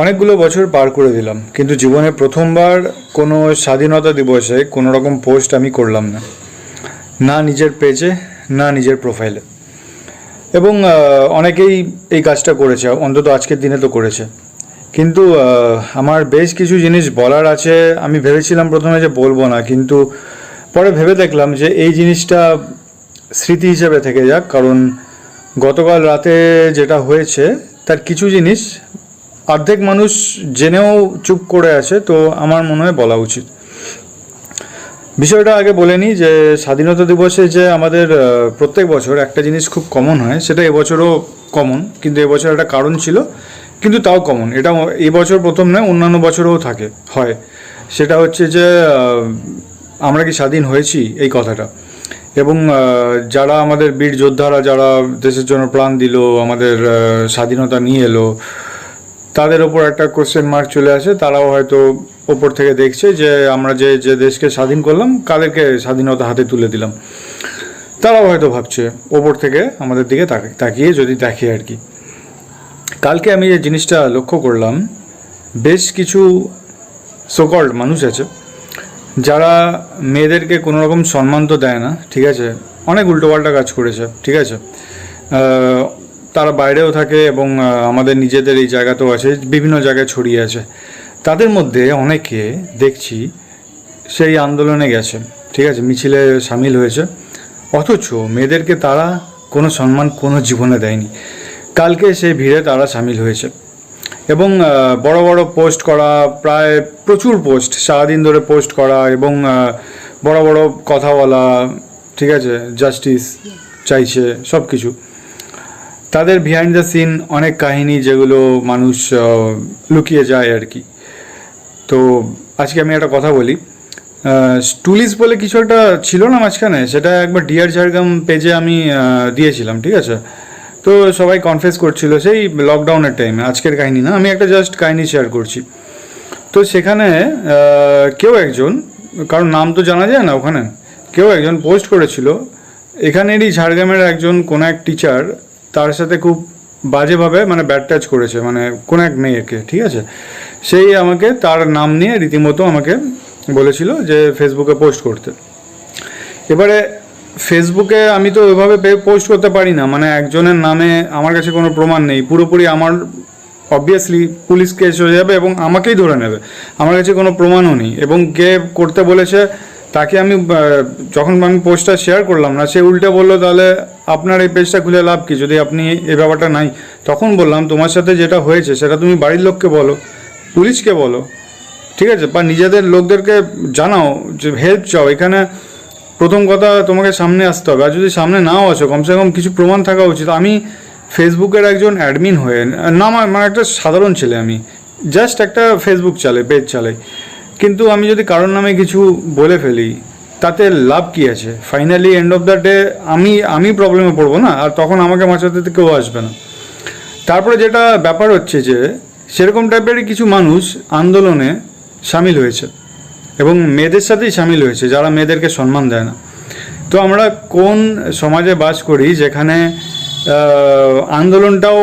অনেকগুলো বছর পার করে দিলাম, কিন্তু জীবনে প্রথমবার কোনো স্বাধীনতা দিবসে কোনো রকম পোস্ট আমি করলাম না। না নিজের পেজে না নিজের প্রোফাইলে এবং অনেকেই এই কাজটা করেছে, অন্তত আজকের দিনে তো করেছে। কিন্তু আমার বেশ কিছু জিনিস বলার আছে, আমি ভেবেছিলাম প্রথমে যে বলব না, কিন্তু পরে ভেবে দেখলাম যে এই জিনিসটা স্মৃতি হিসেবে থেকে যাক, কারণ গতকাল রাতে যেটা হয়েছে, তার কিছু জিনিস অর্ধেক মানুষ জেনেও চুপ করে আছে, তো আমার মনে হয় বলা উচিত। বিষয়টা আগে বলে নিই যে, স্বাধীনতা দিবসে যে আমাদের প্রত্যেক বছর একটা জিনিস খুব কমন হয়, সেটা এবছরও কমন কিন্তু এবছর একটা কারণ ছিল, কিন্তু তাও কমন এটা এবছর প্রথম নয়, অন্যান্য বছরও থাকে, হয়। সেটা হচ্ছে যে আমরা কি স্বাধীন হয়েছি এই কথাটা? এবং যারা আমাদের বীর যোদ্ধারা, যারা দেশের জন্য প্রাণ দিল, আমাদের স্বাধীনতা নিয়ে এলো তাদের ওপর একটা কোশ্চেন মার্ক চলে আসে। তারাও হয়তো ওপর থেকে দেখছে যে আমরা যে যে দেশকে স্বাধীন করলাম, কাদেরকে স্বাধীনতা হাতে তুলে দিলাম। তারাও হয়তো ভাবছে ওপর থেকে আমাদের দিকে তাক- তাকিয়ে যদি দেখে আর কি। কালকে আমি যে জিনিসটা লক্ষ্য করলাম, বেশ কিছু সোকল্ড মানুষ আছে, যারা মেয়েদেরকে কোনো রকম সম্মান তো দেয় না, ঠিক আছে? অনেক উল্টোপাল্টা কাজ করেছে, ঠিক আছে? তারা বাইরেও থাকে এবং আমাদের নিজেদের এই জায়গাতেও আছে, বিভিন্ন জায়গায় ছড়িয়ে আছে। তাদের মধ্যে অনেকে দেখছি সেই আন্দোলনে গেছে, ঠিক আছে, মিছিলে সামিল হয়েছে। অথচ মেয়েদেরকে তারা কোনো সম্মান, কোনো জীবনে দেয়নি। কালকে সেই ভিড়ে তারা সামিল হয়েছে। এবং বড় বড় পোস্ট করা, প্রায় প্রচুর পোস্ট, সারাদিন ধরে পোস্ট করা এবং বড় বড় কথা বলা ঠিক আছে, জাস্টিস চাইছে সব কিছু তাদের বিহাইন্ড দ্য সিন অনেক কাহিনী যেগুলো মানুষ লুকিয়ে যায় আর কি। তো আজকে আমি একটা কথা বলি। স্টুলিস বলে কিছু একটা ছিল না মাঝখানে, সেটা একবার ডিয়ার ঝাড়গ্রাম পেজে আমি দিয়েছিলাম, ঠিক আছে? তো সবাই কনফেস করছিল সেই লকডাউনের টাইমে আজকের কাহিনী না, আমি একটা জাস্ট কাহিনী শেয়ার করছি। তো সেখানে কেউ একজন, কারণ নাম তো জানা যায় না ওখানে, কেউ একজন পোস্ট করেছিল, এখানেরই ঝাড়গ্রামের একজন কোনো এক টিচার তার সাথে খুব বাজেভাবে মানে ব্যাড টাচ করেছে মানে কোনো এক মেয়েকে, ঠিক আছে? সেই আমাকে তার নাম নিয়ে রীতিমতো আমাকে বলেছিল যে ফেসবুকে পোস্ট করতে। এবারে ফেসবুকে আমি তো ওইভাবে পোস্ট করতে পারি না মানে একজনের নামে আমার কাছে কোনো প্রমাণ নেই, পুরোপুরি আমার অবভিয়াসলি পুলিশ কেস হয়ে যাবে এবং আমাকেই ধরে নেবে, আমার কাছে কোনো প্রমাণও নেই এবং কে করতে বলেছে তাকে আমি যখন আমি পোস্টটা শেয়ার করলাম না, সে উল্টে বলল, তাহলে আপনার এই পেজটা খুলে লাভ কি? যদি আপনি এই ব্যাপারটা নাই, তখন বললাম, তোমার সাথে যেটা হয়েছে, সেটা তুমি বাড়ির লোককে বলো, পুলিশকে বলো, ঠিক আছে? বা নিজেদের লোকদেরকে জানাও যে, হেল্প চাও। এখানে প্রথম কথা তোমাকে সামনে আসতে হবে। আর যদি সামনে নাও আসো, কমসে কম কিছু প্রমাণ থাকা উচিত। আমি ফেসবুকের একজন অ্যাডমিন হয়ে, না মানে একটা সাধারণ ছেলে আমি, জাস্ট একটা ফেসবুক চালে, পেজ চালাই কিন্তু আমি যদি কারোর নামে কিছু বলে ফেলি তাতে লাভ কি আছে? Finally end of the day আমি আমি প্রবলেমে পড়ব না, আর তখন আমাকে বাঁচাতে কেউ আসবে না। তারপরে যেটা ব্যাপার হচ্ছে যে, সেরকম টাইপেরই কিছু মানুষ আন্দোলনে সামিল হয়েছে, এবং মেয়েদের সাথেই সামিল হয়েছে, যারা মেয়েদেরকে সম্মান দেয় না। তো আমরা কোন সমাজে বাস করি যেখানে আন্দোলনটাও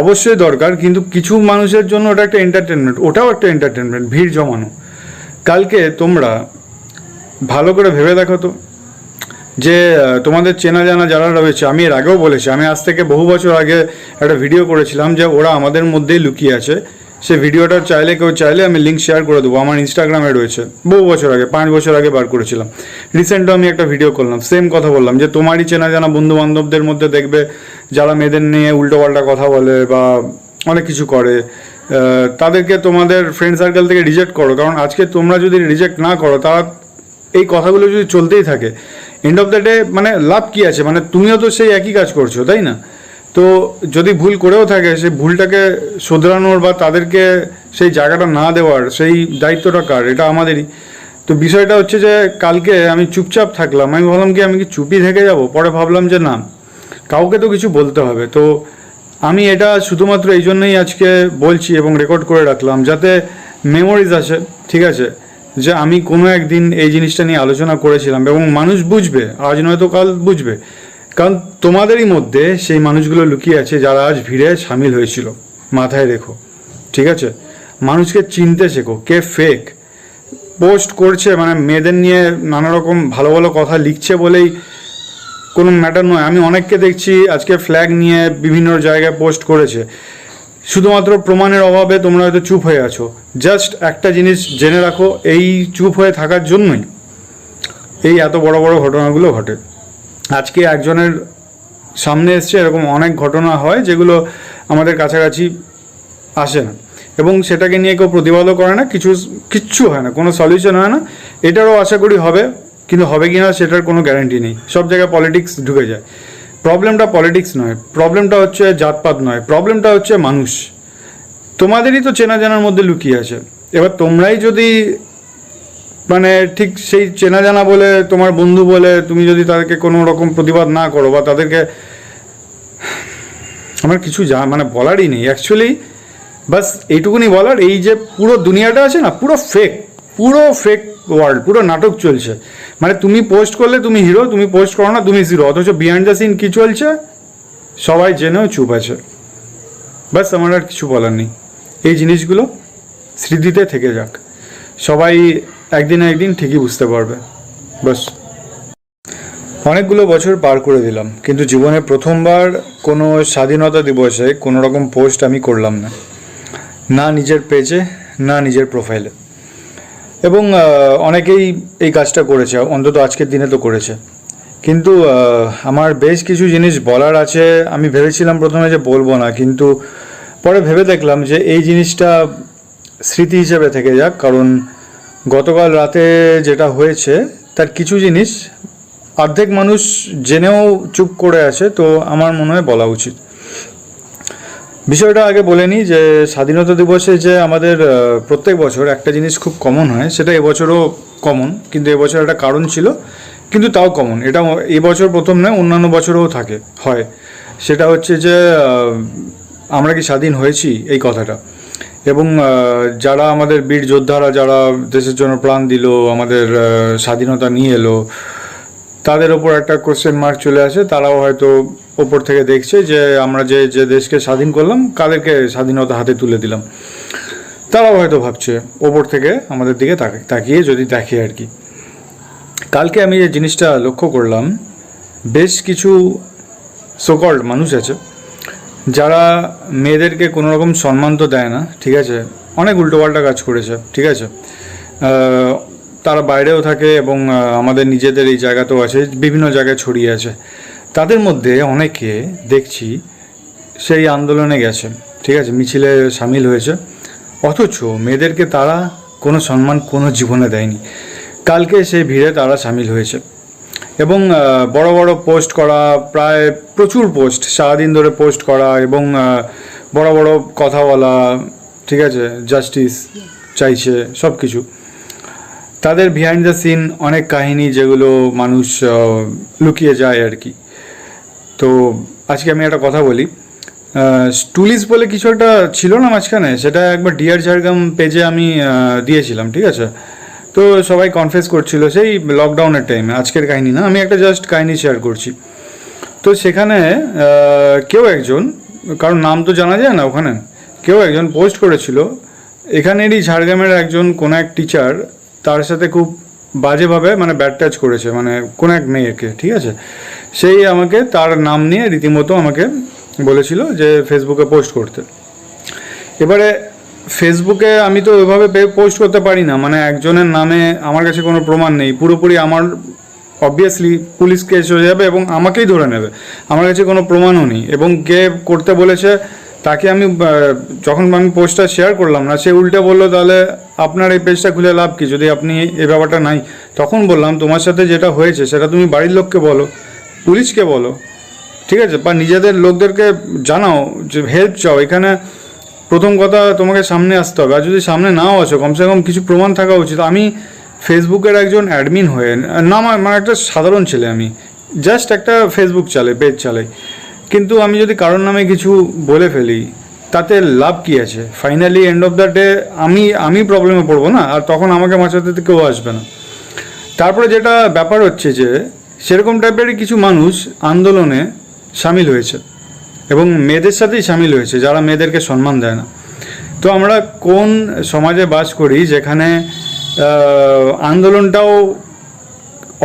অবশ্যই দরকার, কিন্তু কিছু মানুষের জন্য ওটা একটা এন্টারটেনমেন্ট ওটাও একটা এন্টারটেনমেন্ট ভিড় জমানো। কালকে তোমরা ভালো করে ভেবে দেখো তো যে তোমাদের চেনা জানা যারা রয়েছে, আমি এর আগেও বলেছি, আমি আজ থেকে বহু বছর আগে একটা ভিডিও করেছিলাম যে ওরা আমাদের মধ্যেই লুকিয়ে আছে। সে ভিডিওটা চাইলে, কেউ চাইলে আমি লিঙ্ক শেয়ার করে দেবো, আমার ইনস্টাগ্রামে রয়েছে। বহু বছর আগে, পাঁচ বছর আগে বার করেছিলাম। রিসেন্টও আমি একটা ভিডিও করলাম সেম কথা বললাম, যে তোমারই চেনা জানা বন্ধু বান্ধবদের মধ্যে দেখবে, যারা মেয়েদের নিয়ে উল্টোপাল্টা কথা বলে বা অনেক কিছু করে তাদেরকে তোমাদের ফ্রেন্ড সার্কেল থেকে রিজেক্ট করো। কারণ আজকে তোমরা যদি রিজেক্ট না করো, তারা এই কথাগুলো যদি চলতেই থাকে এন্ড অফ দ্য ডে মানে লাভ কি আছে? মানে তুমিও তো সেই একই কাজ করছ, তাই না? তো যদি ভুল করেও থাকে, সেই ভুলটাকে শোধরানোর বা তাদেরকে সেই জায়গাটা না দেওয়ার, সেই দায়িত্বটা কার? এটা আমাদেরই। তো বিষয়টা হচ্ছে যে কালকে আমি চুপচাপ থাকলাম। আমি ভাবলাম কি, আমি কি চুপি থেকে যাব? পরে ভাবলাম যে না, কাউকে তো কিছু বলতে হবে। তো আমি এটা শুধুমাত্র এই জন্যই আজকে বলছি এবং রেকর্ড করে রাখলাম, যাতে মেমোরিজ আছে ঠিক আছে? যে আমি কোনো একদিন এই জিনিসটা নিয়ে আলোচনা করেছিলাম এবং মানুষ বুঝবে, আজ নয়তো কাল বুঝবে। কারণ তোমাদেরই মধ্যে সেই মানুষগুলো লুকিয়ে আছে যারা আজ ভিড়ে সামিল হয়েছিল। মাথায় রেখো, ঠিক আছে? মানুষকে চিনতে শেখো, কে ফেক পোস্ট করছে মানে মেয়েদের নিয়ে নানা রকম ভালো ভালো কথা লিখছে বলেই কোনো ম্যাটার নয়। আমি অনেককে দেখছি আজকে ফ্ল্যাগ নিয়ে বিভিন্ন জায়গায় পোস্ট করেছে। শুধুমাত্র প্রমাণের অভাবে তোমরা হয়তো চুপ হয়ে আছো। জাস্ট একটা জিনিস জেনে রাখো, এই চুপ হয়ে থাকার জন্যই এই এত বড় বড় ঘটনাগুলো ঘটে। আজকে একজনের সামনে এসছে, এরকম অনেক ঘটনা হয় যেগুলো আমাদের কাছাকাছি আসে না। এবং সেটাকে নিয়ে কেউ প্রতিবাদও করে না, কিছু, কিচ্ছু হয় না, কোনো সলিউশন হয় না। এটারও আশা করি হবে, কিন্তু হবে কি না সেটার কোনো গ্যারান্টি নেই। সব জায়গায় পলিটিক্স ঢুকে যায়। প্রবলেমটা পলিটিক্স নয় প্রবলেমটা হচ্ছে জাতপাত নয় প্রবলেমটা হচ্ছে মানুষ। তোমাদেরই তো চেনা জানার মধ্যে লুকিয়ে আছে। এবার তোমরাই যদি মানে ঠিক সেই চেনা জানা বলে তোমার বন্ধু বলে তুমি যদি তাদেরকে কোনো রকম প্রতিবাদ না করো বা তাদেরকে আমার কিছু যা মানে বলারই নেই। অ্যাকচুয়ালি বাস এইটুকুনি বলার, এই যে পুরো দুনিয়াটা আছে না, পুরো ফেক পুরো ফেক ওয়ার্ল্ড পুরো নাটক চলছে। মানে তুমি পোস্ট করলে তুমি হিরো তুমি পোস্ট করো না, তুমি জিরো অথচ বিহাইন্ড দ্য সিন কী চলছে? সবাই জেনেও চুপ আছে। বাস আমার আর কিছু বলার নেই। এই জিনিসগুলো স্মৃতিতে থেকে যাক। সবাই একদিন একদিন ঠিকই বুঝতে পারবে। বাস অনেকগুলো বছর পার করে দিলাম, কিন্তু জীবনে প্রথমবার কোনো স্বাধীনতা দিবসে কোনো রকম পোস্ট আমি করলাম না। না নিজের পেজে না নিজের প্রোফাইলে এবং অনেকেই এই কাজটা করেছে, অন্তত আজকের দিনে তো করেছে। কিন্তু আমার বেশ কিছু জিনিস বলার আছে, আমি ভেবেছিলাম প্রথমে যে বলব না, কিন্তু পরে ভেবে দেখলাম যে এই জিনিসটা স্মৃতি হিসেবে থেকে যাক, কারণ গতকাল রাতে যেটা হয়েছে, তার কিছু জিনিস অর্ধেক মানুষ জেনেও চুপ করে আছে, তো আমার মনে হয় বলা উচিত। বিষয়টা আগে বলে নিই যে স্বাধীনতা দিবসে যে আমাদের প্রত্যেক বছর একটা জিনিস খুব কমন হয়, সেটা এবছরও কমন কিন্তু এবছর একটা কারণ ছিল, কিন্তু তাও কমন এটা এবছর প্রথম নয়, অন্যান্য বছরও থাকে, হয়। সেটা হচ্ছে যে আমরা কি স্বাধীন হয়েছি এই কথাটা? এবং যারা আমাদের বীর যোদ্ধারা, যারা দেশের জন্য প্রাণ দিল, আমাদের স্বাধীনতা নিয়ে এলো তাদের ওপর একটা কোশ্চেন মার্ক চলে আসে, তারাও হয়তো ওপর থেকে দেখছে যে আমরা যে যে দেশকে স্বাধীন করলাম, কাদেরকে স্বাধীনতা হাতে তুলে দিলাম। তারাও হয়তো ভাবছে ওপর থেকে আমাদের দিকে তাক- তাকিয়ে যদি দেখে আর কি। কালকে আমি যে জিনিসটা লক্ষ্য করলাম, বেশ কিছু সোকল্ড মানুষ আছে, যারা মেয়েদেরকে কোনো রকম সম্মান তো দেয় না, ঠিক আছে? অনেক উল্টোপাল্টা কাজ করেছে, ঠিক আছে? তারা বাইরেও থাকে এবং আমাদের নিজেদের এই জায়গাতেও আছে, বিভিন্ন জায়গায় ছড়িয়ে আছে। তাদের মধ্যে অনেকে দেখছি সেই আন্দোলনে গেছে ঠিক আছে, মিছিলে সামিল হয়েছে। অথচ মেয়েদেরকে তারা কোনো সম্মান কোনো জীবনে দেয়নি। কালকে সেই ভিড়ে তারা সামিল হয়েছে। এবং বড় বড় পোস্ট করা, প্রায় প্রচুর পোস্ট, সারাদিন ধরে পোস্ট করা এবং বড় বড় কথা বলা ঠিক আছে, জাস্টিস চাইছে সব কিছু তাদের বিহাইন্ড দ্য সিন অনেক কাহিনী যেগুলো মানুষ লুকিয়ে যায় আর কি। তো আজকে আমি একটা কথা বলি। স্টুলিস বলে কিছু একটা ছিল না মাঝখানে, সেটা একবার ডিয়ার ঝাড়গ্রাম পেজে আমি দিয়েছিলাম, ঠিক আছে? তো সবাই কনফেস করছিল সেই লকডাউনের টাইমে আজকের কাহিনী না, আমি একটা জাস্ট কাহিনী শেয়ার করছি। তো সেখানে কেউ একজন, কারণ নাম তো জানা যায় না ওখানে, কেউ একজন পোস্ট করেছিল, এখানেরই ঝাড়গ্রামের একজন কোনো এক টিচার তার সাথে খুব বাজেভাবে মানে ব্যাড টাচ করেছে মানে কোনো এক মেয়েকে, ঠিক আছে? সেই আমাকে তার নাম নিয়ে রীতিমতো আমাকে বলেছিল যে ফেসবুকে পোস্ট করতে। এবারে ফেসবুকে আমি তো ওইভাবে পোস্ট করতে পারি না মানে একজনের নামে আমার কাছে কোনো প্রমাণ নেই, পুরোপুরি আমার অবভিয়াসলি পুলিশ কেস হয়ে যাবে এবং আমাকেই ধরে নেবে। আমার কাছে কোনো প্রমাণও নেই এবং কে করতে বলেছে তাকে আমি যখন আমি পোস্টটা শেয়ার করলাম না, সে উল্টে বলল, তাহলে আপনার এই পেজটা খুলে লাভ কি? যদি আপনি এই ব্যাপারটা নাই। তখন বললাম, তোমার সাথে যেটা হয়েছে, সেটা তুমি বাড়ির লোককে বলো, পুলিশকে বলো, ঠিক আছে? বা নিজেদের লোকদেরকে জানাও যে হেল্প চাও। এখানে প্রথম কথা তোমাকে সামনে আসতে হবে। আর যদি সামনে নাও আসো, কমসে কম কিছু প্রমাণ থাকা উচিত। আমি ফেসবুকের একজন অ্যাডমিন হয়ে, না আমার- মানে একটা সাধারণ ছেলে আমি জাস্ট একটা ফেসবুক চালাই পেজ চালাই কিন্তু আমি যদি কারোর নামে কিছু বলে ফেলি, তাতে লাভ কি আছে? Finally end of the day আমি আমি প্রবলেমে পড়ব না, আর তখন আমাকে বাঁচাতে কেউ আসবে না। তারপরে যেটা ব্যাপার হচ্ছে যে, সেরকম টাইপেরই কিছু মানুষ আন্দোলনে সামিল হয়েছে, এবং মেয়েদের সাথেই সামিল হয়েছে, যারা মেয়েদেরকে সম্মান দেয় না। তো তো আমরা কোন সমাজে বাস করি যেখানে আন্দোলনটাও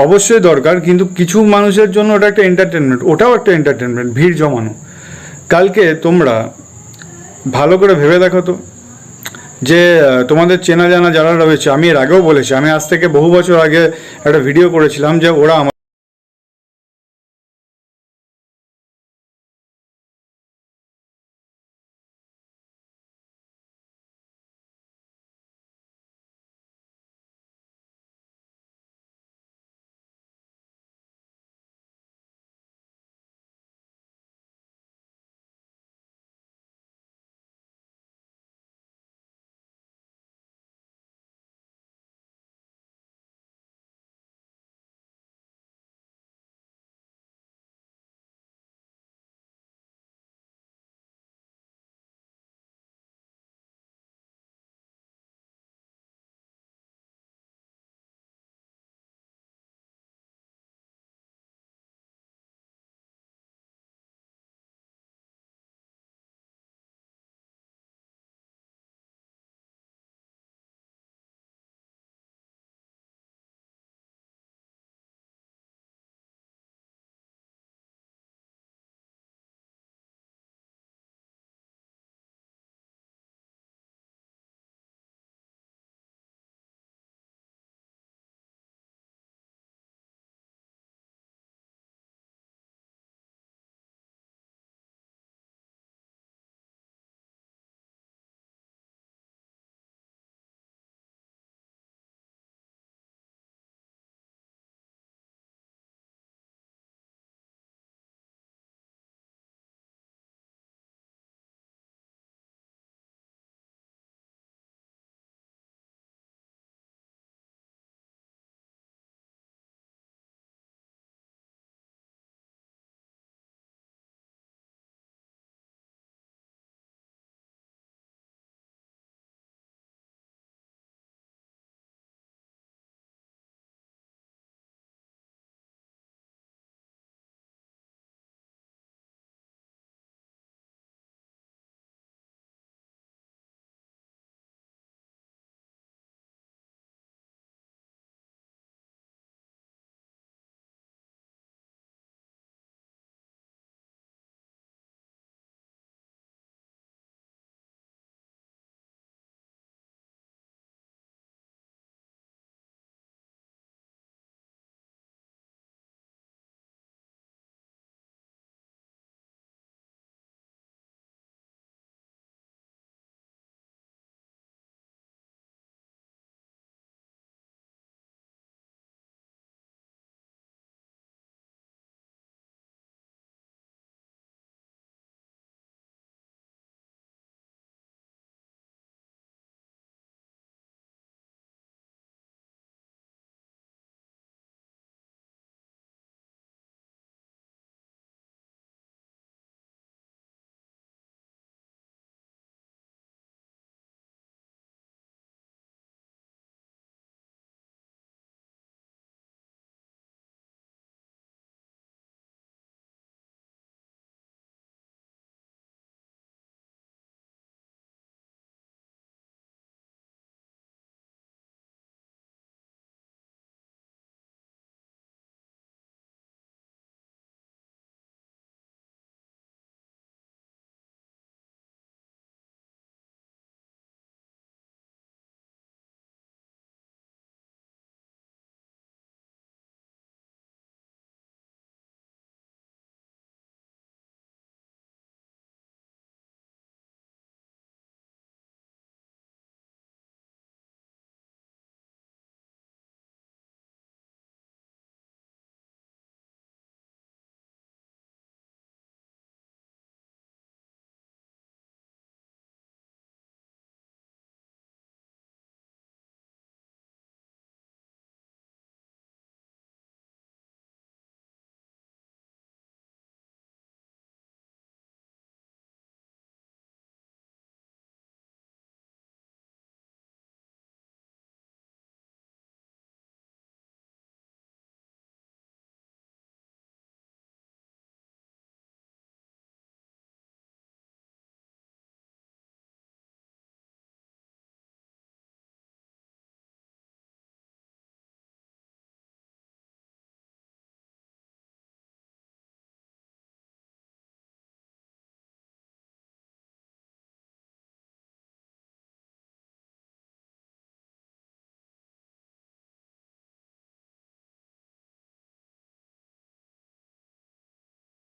অবশ্যই দরকার, কিন্তু কিছু মানুষের জন্য ওটা একটা এন্টারটেনমেন্ট ওটাও একটা এন্টারটেনমেন্ট ভিড় জমানো। কালকে তোমরা ভালো করে ভেবে দেখো তো যে তোমাদের চেনা জানা যারা রয়েছে, আমি এর আগেও বলেছি, আমি আজ থেকে বহু বছর আগে একটা ভিডিও করেছিলাম যে ওরা